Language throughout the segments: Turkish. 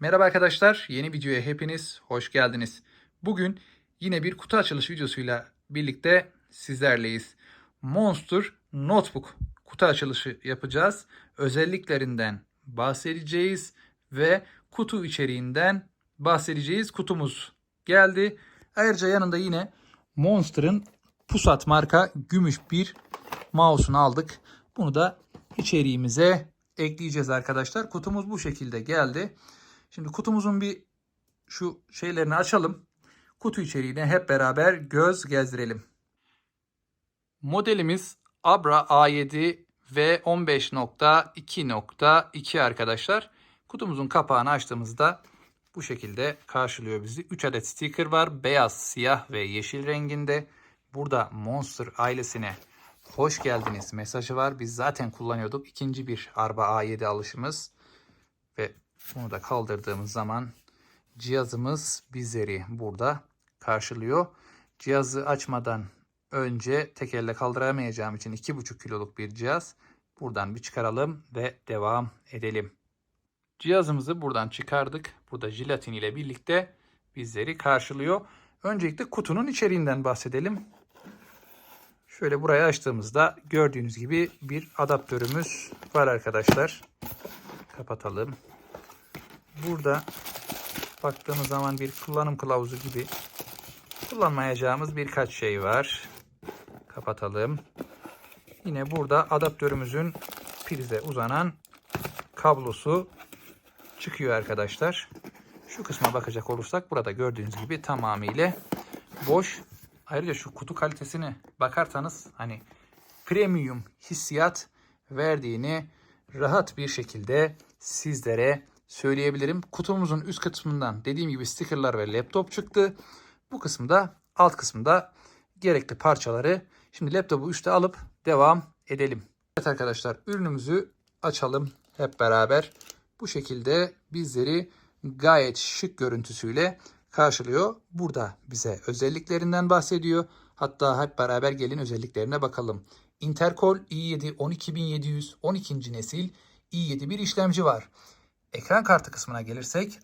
Merhaba arkadaşlar, yeni videoya hepiniz hoş geldiniz. Bugün yine bir kutu açılış videosuyla birlikte sizlerleyiz. Monster Notebook kutu açılışı yapacağız. Özelliklerinden bahsedeceğiz ve kutu içeriğinden bahsedeceğiz. Kutumuz geldi. Ayrıca yanında yine Monster'ın Pusat marka gümüş bir mouse'unu aldık. Bunu da içeriğimize ekleyeceğiz arkadaşlar. Kutumuz bu şekilde geldi. Şimdi kutumuzun bir şu şeylerini açalım. Kutu içeriğine hep beraber göz gezdirelim. Modelimiz Abra A7 ve 15.2.2 arkadaşlar. Kutumuzun kapağını açtığımızda bu şekilde karşılıyor bizi. 3 adet sticker var. Beyaz, siyah ve yeşil renginde. Burada Monster ailesine hoş geldiniz mesajı var. Biz zaten kullanıyorduk. İkinci bir Arba A7 alışımız. Ve bunu da kaldırdığımız zaman cihazımız bizleri burada karşılıyor. Cihazı açmadan önce tek elle kaldıramayacağım için 2,5 kiloluk bir cihaz. Buradan bir çıkaralım ve devam edelim. Cihazımızı buradan çıkardık. Burada jelatin ile birlikte bizleri karşılıyor. Öncelikle kutunun içeriğinden bahsedelim. Şöyle burayı açtığımızda gördüğünüz gibi bir adaptörümüz var arkadaşlar. Kapatalım. Burada baktığımız zaman bir kullanım kılavuzu gibi kullanmayacağımız birkaç şey var. Kapatalım. Yine burada adaptörümüzün prize uzanan kablosu çıkıyor arkadaşlar. Şu kısma bakacak olursak burada gördüğünüz gibi tamamıyla boş. Ayrıca şu kutu kalitesine bakarsanız hani premium hissiyat verdiğini rahat bir şekilde sizlere söyleyebilirim. Kutumuzun üst kısmından dediğim gibi stickerlar ve laptop çıktı. Bu kısımda alt kısımda gerekli parçaları. Şimdi laptopu üste alıp devam edelim. Evet arkadaşlar ürünümüzü açalım hep beraber. Bu şekilde bizleri gayet şık görüntüsüyle karşılıyor. Burada bize özelliklerinden bahsediyor. Hatta hep beraber gelin özelliklerine bakalım. Intercol i7 12700 12. nesil i7 bir işlemci var. Ekran kartı kısmına gelirsek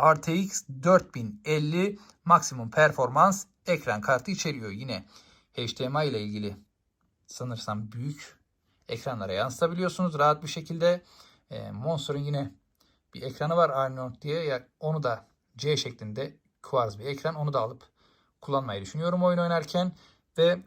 RTX 4050 maksimum performans ekran kartı içeriyor. Yine HDMI ile ilgili sanırsam büyük ekranlara yansıtabiliyorsunuz rahat bir şekilde. E, Monster'ın yine bir ekranı var Arnold diye. Onu da C şeklinde Quartz bir ekran. Onu da alıp kullanmayı düşünüyorum oyun oynarken. Ve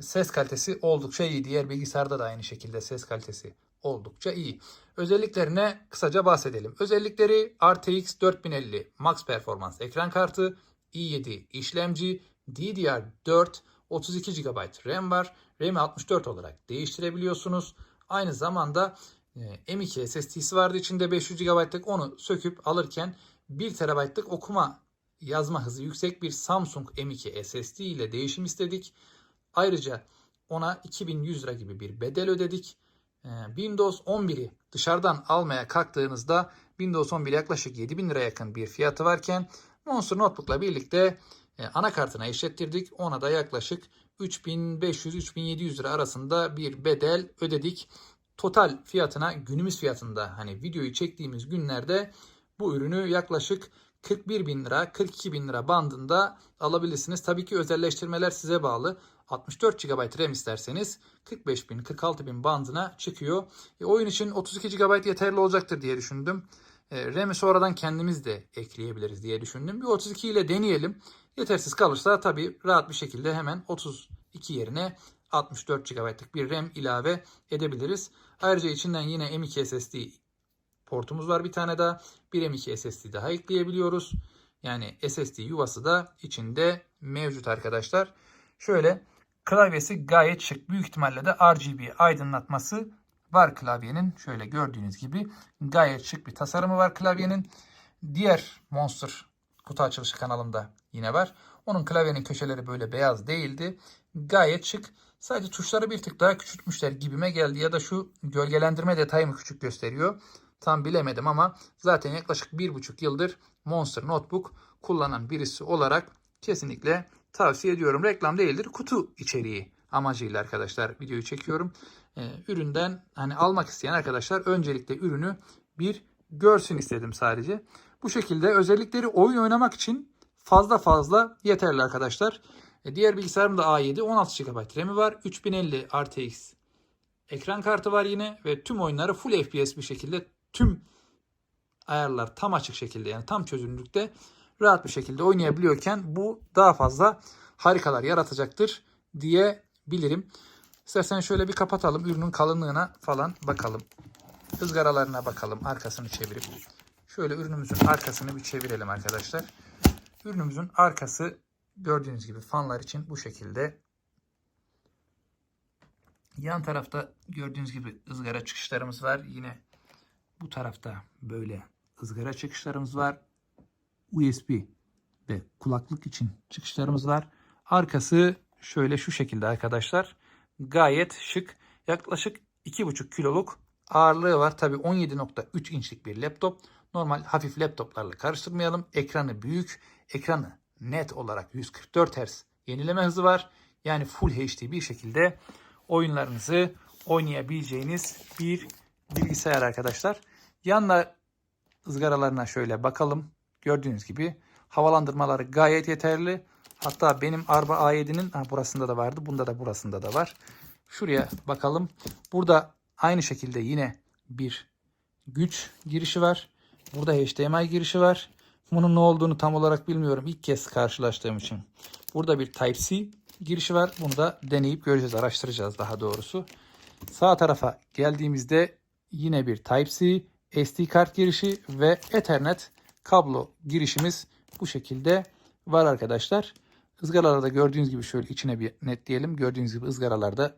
ses kalitesi oldukça iyi. Diğer bilgisayarda da aynı şekilde ses kalitesi oldukça iyi. Özelliklerine kısaca bahsedelim. Özellikleri RTX 4050 Max Performans ekran kartı, i7 işlemci, DDR4 32 GB RAM var. RAM'i 64 olarak değiştirebiliyorsunuz. Aynı zamanda e, M2 SSD'si vardı içinde 500 GB'lık onu söküp alırken 1 TB'lık okuma yazma hızı yüksek bir Samsung M2 SSD ile değişim istedik. Ayrıca ona 2100 lira gibi bir bedel ödedik. Ee, Windows 11'i dışarıdan almaya kalktığınızda Windows 11 yaklaşık 7000 lira yakın bir fiyatı varken Monster Notebook'la birlikte e, anakartına eşlettirdik. Ona da yaklaşık 3500-3700 lira arasında bir bedel ödedik. Total fiyatına günümüz fiyatında hani videoyu çektiğimiz günlerde bu ürünü yaklaşık 41 bin lira 42 bin lira bandında alabilirsiniz. Tabii ki özelleştirmeler size bağlı. 64 GB RAM isterseniz 45 bin 46 bin bandına çıkıyor. E, oyun için 32 GB yeterli olacaktır diye düşündüm. E, RAM'i sonradan kendimiz de ekleyebiliriz diye düşündüm. Bir 32 ile deneyelim. Yetersiz kalırsa tabii rahat bir şekilde hemen 32 yerine 64 GB'lık bir RAM ilave edebiliriz. Ayrıca içinden yine M.2 SSD portumuz var bir tane daha. Bir M.2 SSD daha ekleyebiliyoruz. Yani SSD yuvası da içinde mevcut arkadaşlar. Şöyle klavyesi gayet şık. Büyük ihtimalle de RGB aydınlatması var klavyenin. Şöyle gördüğünüz gibi gayet şık bir tasarımı var klavyenin. Diğer Monster kutu açılışı kanalımda yine var. Onun klavyenin köşeleri böyle beyaz değildi. Gayet şık. Sadece tuşları bir tık daha küçültmüşler gibime geldi. Ya da şu gölgelendirme detayı mı küçük gösteriyor? Tam bilemedim ama zaten yaklaşık bir buçuk yıldır Monster Notebook kullanan birisi olarak kesinlikle tavsiye ediyorum. Reklam değildir. Kutu içeriği amacıyla arkadaşlar videoyu çekiyorum. Ee, üründen hani almak isteyen arkadaşlar öncelikle ürünü bir görsün istedim sadece. Bu şekilde özellikleri oyun oynamak için fazla fazla yeterli arkadaşlar. E, diğer bilgisayarımda A7 16 GB RAM'i var. 3050 RTX ekran kartı var yine ve tüm oyunları full FPS bir şekilde tüm ayarlar tam açık şekilde yani tam çözünürlükte rahat bir şekilde oynayabiliyorken bu daha fazla harikalar yaratacaktır diyebilirim. İstersen şöyle bir kapatalım. Ürünün kalınlığına falan bakalım. Izgaralarına bakalım. Arkasını çevirip. Şöyle ürünümüzün arkasını bir çevirelim arkadaşlar. Ürünümüzün arkası gördüğünüz gibi fanlar için bu şekilde. Yan tarafta gördüğünüz gibi ızgara çıkışlarımız var. Yine bu tarafta böyle ızgara çıkışlarımız var. USB ve kulaklık için çıkışlarımız var. Arkası şöyle şu şekilde arkadaşlar. Gayet şık. Yaklaşık 2,5 kiloluk ağırlığı var. Tabi 17.3 inçlik bir laptop. Normal hafif laptoplarla karıştırmayalım. Ekranı büyük. Ekranı net olarak 144 Hz yenileme hızı var. Yani Full HD bir şekilde oyunlarınızı oynayabileceğiniz bir bilgisayar arkadaşlar. Yanlar ızgaralarına şöyle bakalım. Gördüğünüz gibi havalandırmaları gayet yeterli. Hatta benim Arba A7'nin ha, burasında da vardı. Bunda da burasında da var. Şuraya bakalım. Burada aynı şekilde yine bir güç girişi var. Burada HDMI girişi var. Bunun ne olduğunu tam olarak bilmiyorum. İlk kez karşılaştığım için. Burada bir Type-C girişi var. Bunu da deneyip göreceğiz, araştıracağız daha doğrusu. Sağ tarafa geldiğimizde yine bir Type-C, SD kart girişi ve Ethernet kablo girişimiz bu şekilde var arkadaşlar. Izgaralarda gördüğünüz gibi şöyle içine bir netleyelim. Gördüğünüz gibi ızgaralarda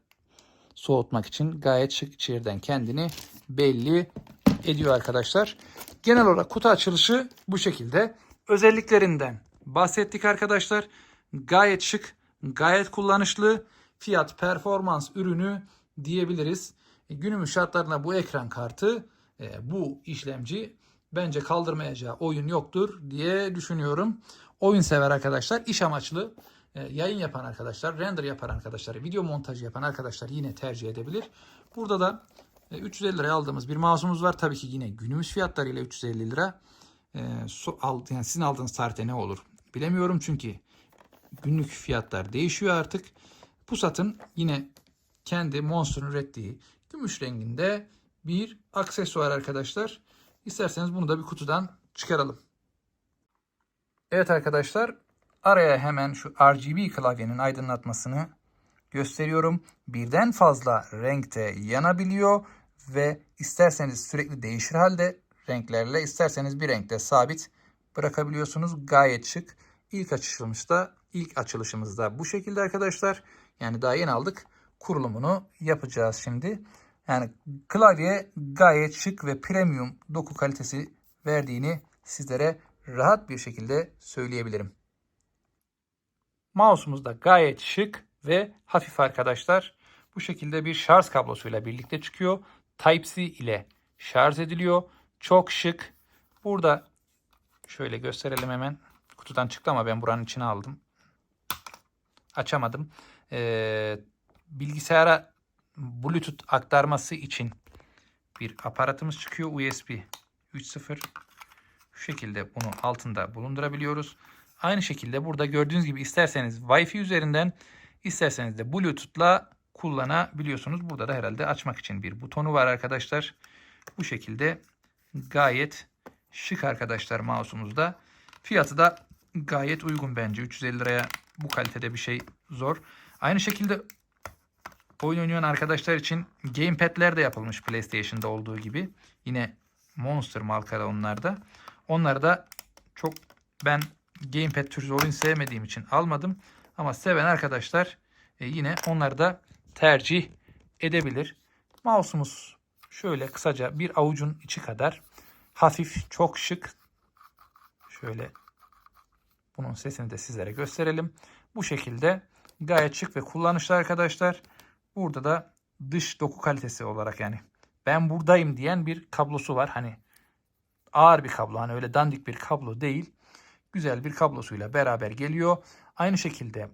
soğutmak için gayet şık içeriden kendini belli ediyor arkadaşlar. Genel olarak kutu açılışı bu şekilde. Özelliklerinden bahsettik arkadaşlar. Gayet şık, gayet kullanışlı, fiyat performans ürünü diyebiliriz. E, Günümüz şartlarına bu ekran kartı, e, bu işlemci bence kaldırmayacağı oyun yoktur diye düşünüyorum. Oyun sever arkadaşlar, iş amaçlı e, yayın yapan arkadaşlar, render yapan arkadaşlar, video montajı yapan arkadaşlar yine tercih edebilir. Burada da e, 350 liraya aldığımız bir mouse'umuz var. Tabii ki yine günümüz fiyatlarıyla 350 lira. E, yani sizin aldığınız tarihte ne olur bilemiyorum çünkü günlük fiyatlar değişiyor artık. Pusat'ın yine kendi Monster'ın ürettiği gümüş renginde bir aksesuar arkadaşlar. İsterseniz bunu da bir kutudan çıkaralım. Evet arkadaşlar araya hemen şu RGB klavyenin aydınlatmasını gösteriyorum. Birden fazla renkte yanabiliyor ve isterseniz sürekli değişir halde renklerle isterseniz bir renkte sabit bırakabiliyorsunuz. Gayet şık. İlk açılışımızda ilk açılışımızda bu şekilde arkadaşlar. Yani daha yeni aldık. Kurulumunu yapacağız şimdi. Yani klavye gayet şık ve premium doku kalitesi verdiğini sizlere rahat bir şekilde söyleyebilirim. Mouse'umuz da gayet şık ve hafif arkadaşlar. Bu şekilde bir şarj kablosuyla birlikte çıkıyor. Type-C ile şarj ediliyor. Çok şık. Burada şöyle gösterelim hemen. Kutudan çıktı ama ben buranın içine aldım. Açamadım. Ee, bilgisayara Bluetooth aktarması için bir aparatımız çıkıyor. USB 3.0 şu şekilde bunu altında bulundurabiliyoruz. Aynı şekilde burada gördüğünüz gibi isterseniz Wi-Fi üzerinden isterseniz de Bluetooth'la kullanabiliyorsunuz. Burada da herhalde açmak için bir butonu var arkadaşlar. Bu şekilde gayet şık arkadaşlar mouse'umuzda. Fiyatı da gayet uygun bence. 350 liraya bu kalitede bir şey zor. Aynı şekilde oyun oynayan arkadaşlar için gamepad'ler de yapılmış PlayStation'da olduğu gibi. Yine Monster markalı onlarda. Onları da çok ben gamepad türü oyun sevmediğim için almadım. Ama seven arkadaşlar e, yine onları da tercih edebilir. Mouse'umuz şöyle kısaca bir avucun içi kadar hafif, çok şık. Şöyle bunun sesini de sizlere gösterelim. Bu şekilde gayet şık ve kullanışlı arkadaşlar. Burada da dış doku kalitesi olarak yani ben buradayım diyen bir kablosu var. Hani ağır bir kablo hani öyle dandik bir kablo değil. Güzel bir kablosuyla beraber geliyor. Aynı şekilde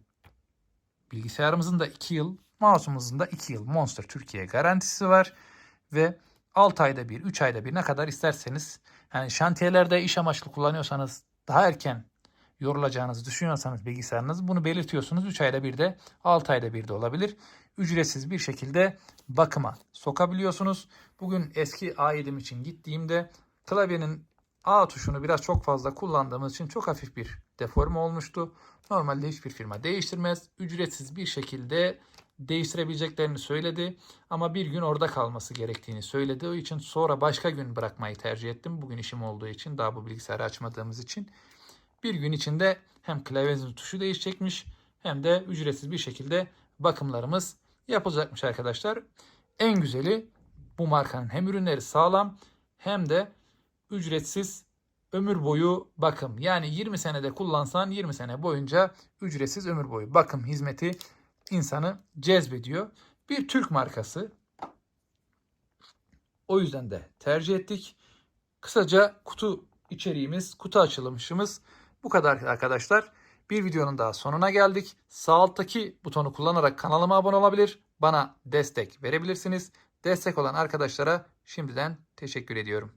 bilgisayarımızın da 2 yıl, mouse'umuzun da 2 yıl Monster Türkiye garantisi var. Ve 6 ayda bir, 3 ayda bir ne kadar isterseniz Yani şantiyelerde iş amaçlı kullanıyorsanız daha erken yorulacağınızı düşünüyorsanız bilgisayarınız bunu belirtiyorsunuz. 3 ayda bir de 6 ayda bir de olabilir. Ücretsiz bir şekilde bakıma sokabiliyorsunuz. Bugün eski A7'm için gittiğimde klavyenin A tuşunu biraz çok fazla kullandığımız için çok hafif bir deforme olmuştu. Normalde hiçbir firma değiştirmez. Ücretsiz bir şekilde değiştirebileceklerini söyledi. Ama bir gün orada kalması gerektiğini söyledi. O için sonra başka gün bırakmayı tercih ettim. Bugün işim olduğu için daha bu bilgisayarı açmadığımız için. Bir gün içinde hem klavyenizin tuşu değişecekmiş hem de ücretsiz bir şekilde bakımlarımız yapılacakmış arkadaşlar. En güzeli bu markanın hem ürünleri sağlam hem de ücretsiz ömür boyu bakım. Yani 20 senede kullansan 20 sene boyunca ücretsiz ömür boyu bakım hizmeti insanı cezbediyor. Bir Türk markası. O yüzden de tercih ettik. Kısaca kutu içeriğimiz, kutu açılmışımız bu kadar arkadaşlar. Bir videonun daha sonuna geldik. Sağ alttaki butonu kullanarak kanalıma abone olabilir. Bana destek verebilirsiniz. Destek olan arkadaşlara şimdiden teşekkür ediyorum.